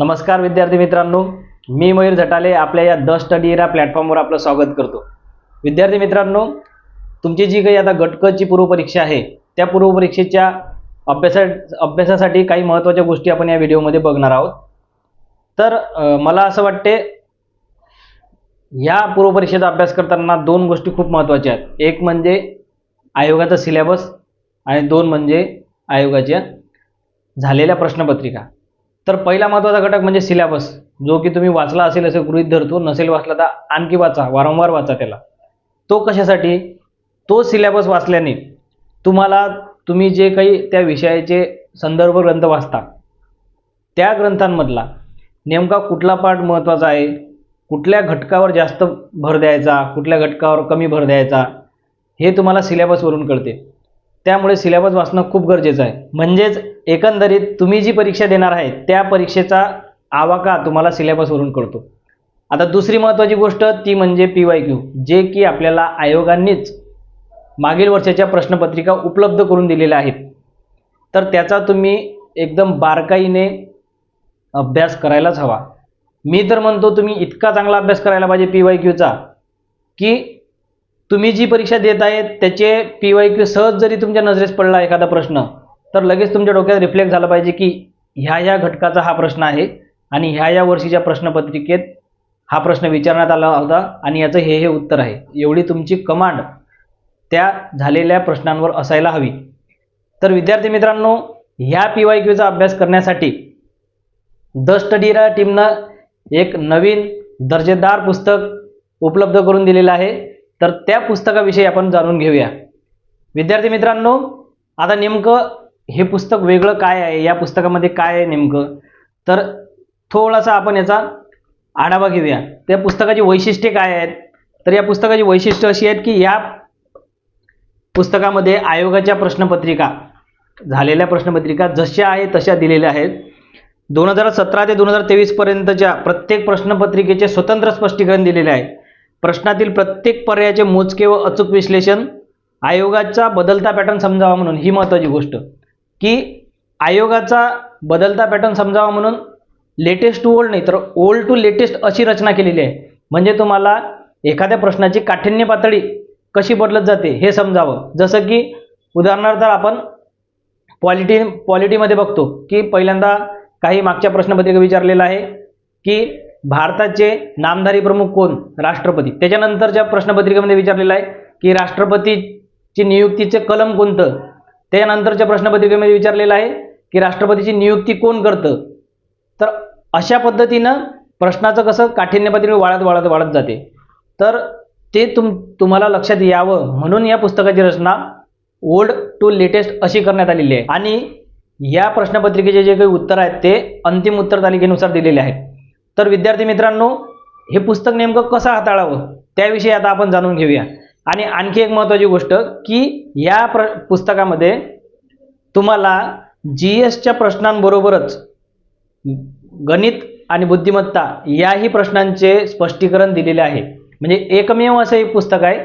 नमस्कार विद्यार्थी मित्रांनो मी मयूर झटाले आपल्या या द स्टडी या प्लॅटफॉर्मवर आपलं स्वागत करतो. विद्यार्थी मित्रांनो तुमची जी काही आता गटकची पूर्वपरीक्षा आहे त्या पूर्वपरीक्षेच्या अभ्यासा अभ्यासासाठी काही महत्त्वाच्या गोष्टी आपण या व्हिडिओमध्ये बघणार आहोत. तर मला असं वाटते या पूर्वपरीक्षेचा अभ्यास करताना दोन गोष्टी खूप महत्त्वाच्या आहेत. एक म्हणजे आयोगाचा सिलेबस आणि दोन म्हणजे आयोगाच्या झालेल्या प्रश्नपत्रिका. तर पहिला महत्त्वाचा घटक म्हणजे सिलेबस जो की तुम्ही वाचला असेल असं गृहीत धरतो नसेल वाचला तर आणखी वाचा वारंवार वाचा त्याला. तो कशासाठी? तो सिलेबस वाचल्याने तुम्हाला तुम्ही जे काही त्या विषयाचे संदर्भ ग्रंथ वाचता त्या ग्रंथांमधला नेमका कुठला पाठ महत्त्वाचा आहे? कुठल्या घटकावर जास्त भर द्यायचा? कुठल्या घटकावर कमी भर द्यायचा? हे तुम्हाला सिलेबसवरून कळते. त्यामुळे सिलेबस वाचणं खूप गरजेचं आहे. म्हणजेच एकंदरीत तुम्ही जी परीक्षा देणार आहे त्या परीक्षेचा आवाका तुम्हाला सिलेबसवरून कळतो. आता दुसरी महत्त्वाची गोष्ट ती म्हणजे पी वाय क्यू जे की आपल्याला आयोगांनीच मागील वर्षाच्या प्रश्नपत्रिका उपलब्ध करून दिलेल्या आहेत. तर त्याचा तुम्ही एकदम बारकाईने अभ्यास करायलाच हवा. मी तर म्हणतो तुम्ही इतका चांगला अभ्यास करायला पाहिजे पी वाय क्यूचा की तुम्ही जी परीक्षा देत आहे त्याचे पी वाय क्यू सहज जरी तुमच्या नजरेस पडला एखादा प्रश्न तर लगेच तुमच्या डोक्यात रिफ्लेक्ट झाला पाहिजे की ह्या ह्या घटकाचा हा प्रश्न आहे आणि ह्या ह्या वर्षीच्या प्रश्नपत्रिकेत हा प्रश्न विचारण्यात आला होता आणि याचं हे हे उत्तर आहे. एवढी तुमची कमांड त्या झालेल्या प्रश्नांवर असायला हवी. तर विद्यार्थी मित्रांनो ह्या पी वाय क्यूचा अभ्यास करण्यासाठी द स्टडीरा टीमनं एक नवीन दर्जेदार पुस्तक उपलब्ध करून दिलेलं आहे. तर त्या पुस्तकाविषयी आपण जाणून घेऊया. विद्यार्थी मित्रांनो आता नेमकं हे पुस्तक वेगळं काय आहे? या पुस्तकामध्ये काय आहे नेमकं? तर थोडासा आपण याचा आढावा घेऊया. त्या पुस्तकाची वैशिष्ट्ये काय आहेत? तर या पुस्तकाची वैशिष्ट्य अशी आहेत की या पुस्तकामध्ये आयोगाच्या प्रश्नपत्रिका झालेल्या प्रश्नपत्रिका जशा आहे तशा दिलेल्या आहेत. दोन हजार सतरा ते दोन हजार तेवीसपर्यंतच्या प्रत्येक प्रश्नपत्रिकेचे स्वतंत्र स्पष्टीकरण दिलेले आहे. प्रश्नातील प्रत्येक पर्यायाचे मोजके व अचूक विश्लेषण आयोगाचा बदलता पॅटर्न समजावा म्हणून ही महत्त्वाची गोष्ट. की आयोगाचा बदलता पॅटर्न समजावा म्हणून लेटेस्ट टू ओल्ड नाही तर ओल्ड टू लेटेस्ट अशी रचना केलेली आहे. म्हणजे तुम्हाला एखाद्या प्रश्नाची काठिण्य पातळी कशी बदलत जाते हे समजावं. जसं की उदाहरणार्थ आपण पॉलिटी पॉलिटीमध्ये बघतो की पहिल्यांदा काही मागच्या प्रश्नपत्रिका विचारलेला आहे की भारताचे नामधारी प्रमुख कोण? राष्ट्रपती. त्याच्यानंतरच्या प्रश्नपत्रिकेमध्ये विचारलेलं आहे की राष्ट्रपतीची नियुक्तीचे कलम कोणतं? त्यानंतरच्या प्रश्नपत्रिकेमध्ये विचारलेलं आहे की राष्ट्रपतीची नियुक्ती कोण करतं? तर अशा पद्धतीनं प्रश्नाचं कसं काठिण्य वाढत वाढत वाढत जाते. तर ते तुम तुम्हाला लक्षात यावं म्हणून या पुस्तकाची रचना ओल्ड टू लेटेस्ट अशी करण्यात आलेली आहे. आणि या प्रश्नपत्रिकेचे जे काही उत्तर आहेत ते अंतिम उत्तर तालिकेनुसार दिलेले आहेत. तर विद्यार्थी मित्रांनो हे पुस्तक नेमकं कसं हाताळावं? त्याविषयी आता आपण जाणून घेऊया. आणि आणखी एक महत्त्वाची गोष्ट की या प्र पुस्तकामध्ये तुम्हाला जी एसच्या प्रश्नांबरोबरच गणित आणि बुद्धिमत्ता याही प्रश्नांचे स्पष्टीकरण दिलेले आहे. म्हणजे एकमेव असं एक पुस्तक आहे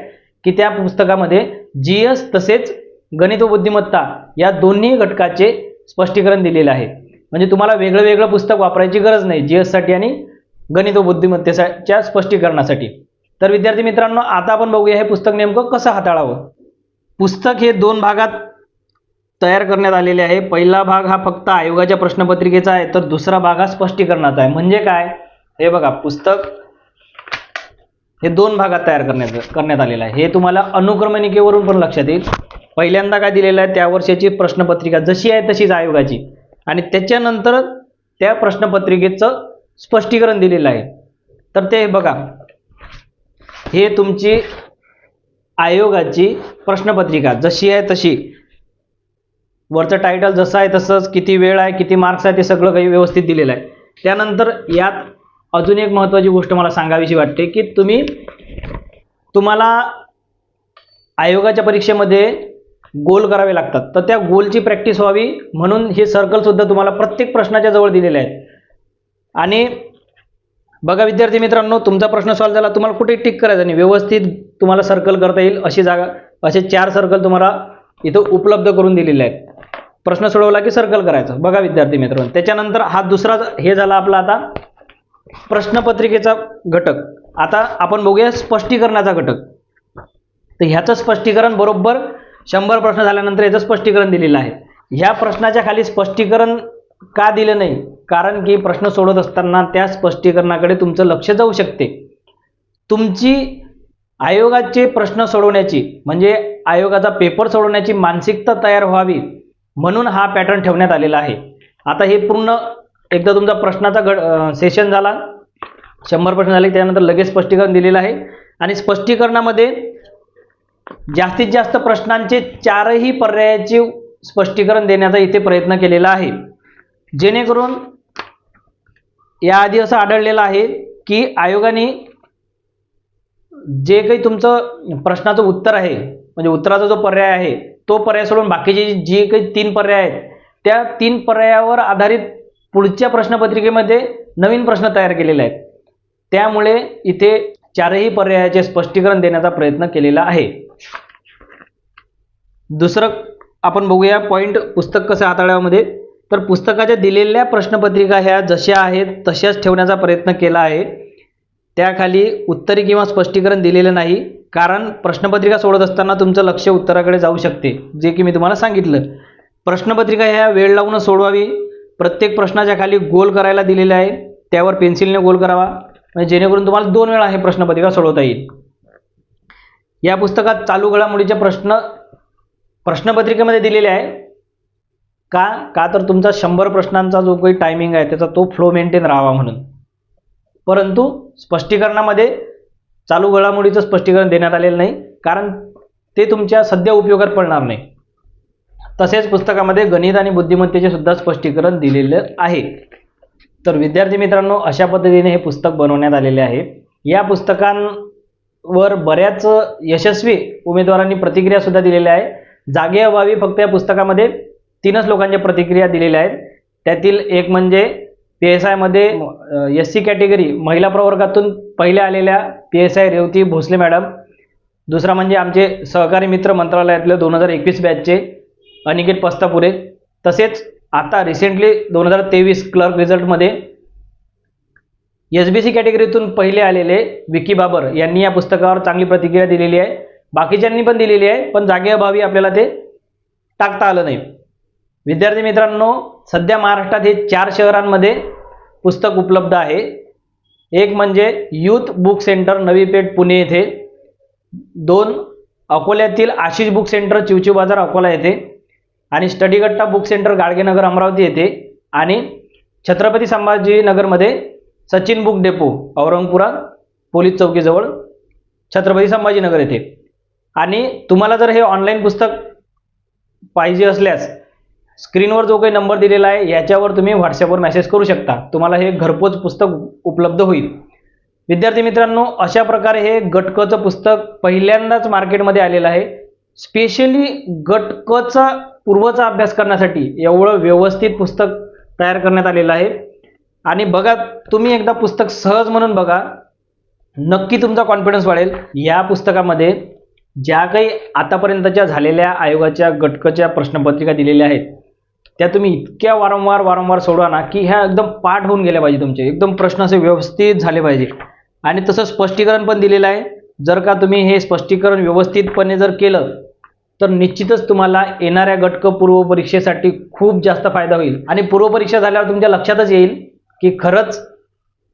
की त्या पुस्तकामध्ये जी एस तसेच गणित व बुद्धिमत्ता या दोन्ही घटकाचे स्पष्टीकरण दिलेले आहे. म्हणजे तुम्हाला वेगळं वेगळं पुस्तक वापरायची गरज नाही जी एससाठी आणि गणित व बुद्धिमत्तेच्या स्पष्टीकरणासाठी. तर विद्यार्थी मित्रांनो आता आपण बघूया हे पुस्तक नेमकं कसं हाताळावं. पुस्तक हे दोन भागात तयार करण्यात आलेले आहे. पहिला भाग हा फक्त आयोगाच्या प्रश्नपत्रिकेचा आहे तर दुसरा भाग हा स्पष्टीकरणाचा आहे. म्हणजे काय? हे बघा पुस्तक हे दोन भागात तयार करण्यात करण्यात आलेलं आहे. हे तुम्हाला अनुक्रमणिकेवरून पण लक्षात येईल. पहिल्यांदा काय दिलेलं आहे त्या वर्षाची प्रश्नपत्रिका जशी आहे तशीच आयोगाची. आणि त्याच्यानंतर त्या प्रश्नपत्रिकेचं स्पष्टीकरण दिलेलं आहे. तर ते बघा हे तुमची आयोगाची प्रश्नपत्रिका जशी आहे तशी. वरचं टायटल जसं आहे तसंच किती वेळ आहे किती मार्क्स आहे ते सगळं काही व्यवस्थित दिलेलं आहे. त्यानंतर यात अजून एक महत्त्वाची गोष्ट मला सांगावीशी वाटते की तुम्ही तुम्हाला आयोगाच्या परीक्षेमध्ये गोल करावे लागतात. तर त्या गोलची प्रॅक्टिस व्हावी म्हणून हे सर्कलसुद्धा तुम्हाला प्रत्येक प्रश्नाच्या जवळ दिलेले आहेत. आणि बघा विद्यार्थी मित्रांनो तुमचा प्रश्न सॉल्व्ह झाला तुम्हाला कुठे टिक करायचं नाही. व्यवस्थित तुम्हाला सर्कल करता येईल अशी जागा असे चार सर्कल तुम्हाला इथं उपलब्ध करून दिलेले आहेत. प्रश्न सोडवला की सर्कल करायचं. बघा विद्यार्थी मित्रांनो त्याच्यानंतर हा दुसरा हे झाला आपला आता प्रश्नपत्रिकेचा घटक. आता आपण बघूया स्पष्टीकरणाचा घटक. तर ह्याचं स्पष्टीकरण बरोबर शंभर प्रश्न झाल्यानंतर याचं स्पष्टीकरण दिलेलं आहे. ह्या प्रश्नाच्या खाली स्पष्टीकरण का दिलं नाही? कारण की प्रश्न सोडत असताना त्या स्पष्टीकरणाकडे तुमचं लक्ष जाऊ शकते. तुमची आयोगाचे प्रश्न सोडवण्याची म्हणजे आयोगाचा पेपर सोडवण्याची मानसिकता तयार व्हावी म्हणून हा पॅटर्न ठेवण्यात आलेला आहे. आता हे पूर्ण एकदा तुमचा प्रश्नाचा गड सेशन झाला. शंभर प्रश्न झाले त्यानंतर लगेच स्पष्टीकरण दिलेलं आहे. आणि स्पष्टीकरणामध्ये जास्तीत जास्त प्रश्नांचे चारही पर्यायाचे स्पष्टीकरण देण्याचा इथे प्रयत्न केलेला आहे. जेणेकरून याआधी असं आढळलेलं आहे की आयोगाने जे काही तुमचं प्रश्नाचं उत्तर आहे म्हणजे उत्तराचा जो पर्याय आहे तो पर्याय सोडून बाकीचे जे काही तीन पर्याय आहेत त्या तीन पर्यायावर आधारित पुढच्या प्रश्नपत्रिकेमध्ये नवीन प्रश्न तयार केलेले आहेत. त्यामुळे इथे चारही पर्यायाचे स्पष्टीकरण देण्याचा प्रयत्न केलेला आहे. दुसरं आपण बघूया पॉईंट पुस्तक कसं हाताळ्यामध्ये तर पुस्तकाच्या दिलेल्या प्रश्नपत्रिका ह्या जशा आहेत तशाच ठेवण्याचा प्रयत्न केला आहे. त्याखाली उत्तरी किंवा स्पष्टीकरण दिलेलं नाही कारण प्रश्नपत्रिका सोडत असताना तुमचं लक्ष उत्तराकडे जाऊ शकते जे की मी तुम्हाला सांगितलं. प्रश्नपत्रिका ह्या वेळ लावून सोडवावी. प्रत्येक प्रश्नाच्या खाली गोल करायला दिलेले आहे. त्यावर पेन्सिलने गोल करावा. म्हणजे जेणेकरून तुम्हाला दोन वेळा हे प्रश्नपत्रिका सोडवता येईल. या पुस्तकात चालू घडामोडीचे प्रश्न प्रश्नपत्रिकेमध्ये दिलेले आहे. का का तर तुमचा शंभर प्रश्नांचा जो काही टायमिंग आहे त्याचा तो फ्लो मेंटेन राहावा म्हणून. परंतु स्पष्टीकरणामध्ये चालू घडामोडीचं स्पष्टीकरण देण्यात आलेलं नाही कारण ते तुमच्या सध्या उपयोगात पडणार नाही. तसेच पुस्तकामध्ये गणित आणि बुद्धिमत्तेचे सुद्धा स्पष्टीकरण दिलेलं आहे. तर विद्यार्थी मित्रांनो अशा पद्धतीने हे पुस्तक बनवण्यात आलेले आहे. या पुस्तकांवर बऱ्याच यशस्वी उमेदवारांनी प्रतिक्रियासुद्धा दिलेल्या आहे. जागेअभावी फक्त या पुस्तकामध्ये तीनच लोकांच्या प्रतिक्रिया दिलेल्या आहेत. त्यातील एक म्हणजे पी एस आयमध्ये एस सी कॅटेगरी महिला प्रवर्गातून पहिल्या आलेल्या P S I Revati Bhosale madam. दुसरा म्हणजे आमचे सहकारी मित्र मंत्रालयातले दोन हजार एकवीस बॅचचे अनिकेत पस्तापुरे. तसेच आता रिसेंटली दोन हजार तेवीस क्लर्क रिझल्टमध्ये एस बी सी कॅटेगरीतून पहिले आलेले विकी बाबर यांनी या पुस्तकावर चांगली प्रतिक्रिया दिलेली आहे. बाकीच्यांनी पण दिलेली आहे पण जागेअभावी आपल्याला ते टाकता आलं नाही. विद्यार्थी मित्रांनो सध्या महाराष्ट्रात हे चार शहरांमध्ये पुस्तक उपलब्ध आहे. एक म्हणजे youth book centre Navi Peth Pune येथे. दोन अकोल्यातील आशिष बुक सेंटर चिवचिव बाजार अकोला येथे. आणि स्टडीगट्टा बुक सेंटर गाडगेनगर अमरावती येथे. आणि Chhatrapati संभाजीनगरमध्ये Sachin book depot Aurangpura police चौकीजवळ Chhatrapati Sambhajinagar येथे. आणि तुम्हाला जर हे ऑनलाईन पुस्तक पाहिजे असल्यास स्क्रीनवर जो काही नंबर दिलेला आहे याच्यावर तुम्ही व्हॉट्सअपवर मेसेज करू शकता. तुम्हाला हे घरपोच पुस्तक उपलब्ध होईल. विद्यार्थी मित्रांनो अशा प्रकारे हे गटकचं पुस्तक पहिल्यांदाच मार्केटमध्ये आलेलं आहे. स्पेशली गटकचा पूर्वचा अभ्यास करण्यासाठी एवढं व्यवस्थित पुस्तक तयार करण्यात आलेलं आहे. आणि बघा तुम्ही एकदा पुस्तक सहज म्हणून बघा नक्की तुमचा कॉन्फिडन्स वाढेल. या पुस्तकामध्ये ज्या काही आतापर्यंतच्या झालेल्या आयोगाच्या गटकच्या प्रश्नपत्रिका दिलेल्या आहेत त्या तुम्ही इतक्या वारंवार वारंवार सोडवा ना की ह्या एकदम पाठ होऊन गेल्या पाहिजे तुमचे. एकदम प्रश्न असे व्यवस्थित झाले पाहिजे. आणि तसं स्पष्टीकरण पण दिलेलं आहे. जर का तुम्ही हे स्पष्टीकरण व्यवस्थितपणे जर केलं तर निश्चितच तुम्हाला येणाऱ्या गटक पूर्व परीक्षेसाठी खूप जास्त फायदा होईल. आणि पूर्व परीक्षा झाल्यावर तुमच्या लक्षातच येईल की खरंच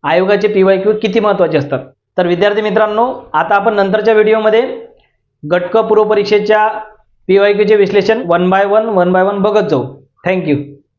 आयोगाचे पी वाय क्यू किती महत्त्वाचे असतात. तर विद्यार्थी मित्रांनो आता आपण नंतरच्या व्हिडिओमध्ये गटक पूर्व परीक्षेच्या पी वाय क्यूचे विश्लेषण one by one one by one बघत जाऊ. thank you.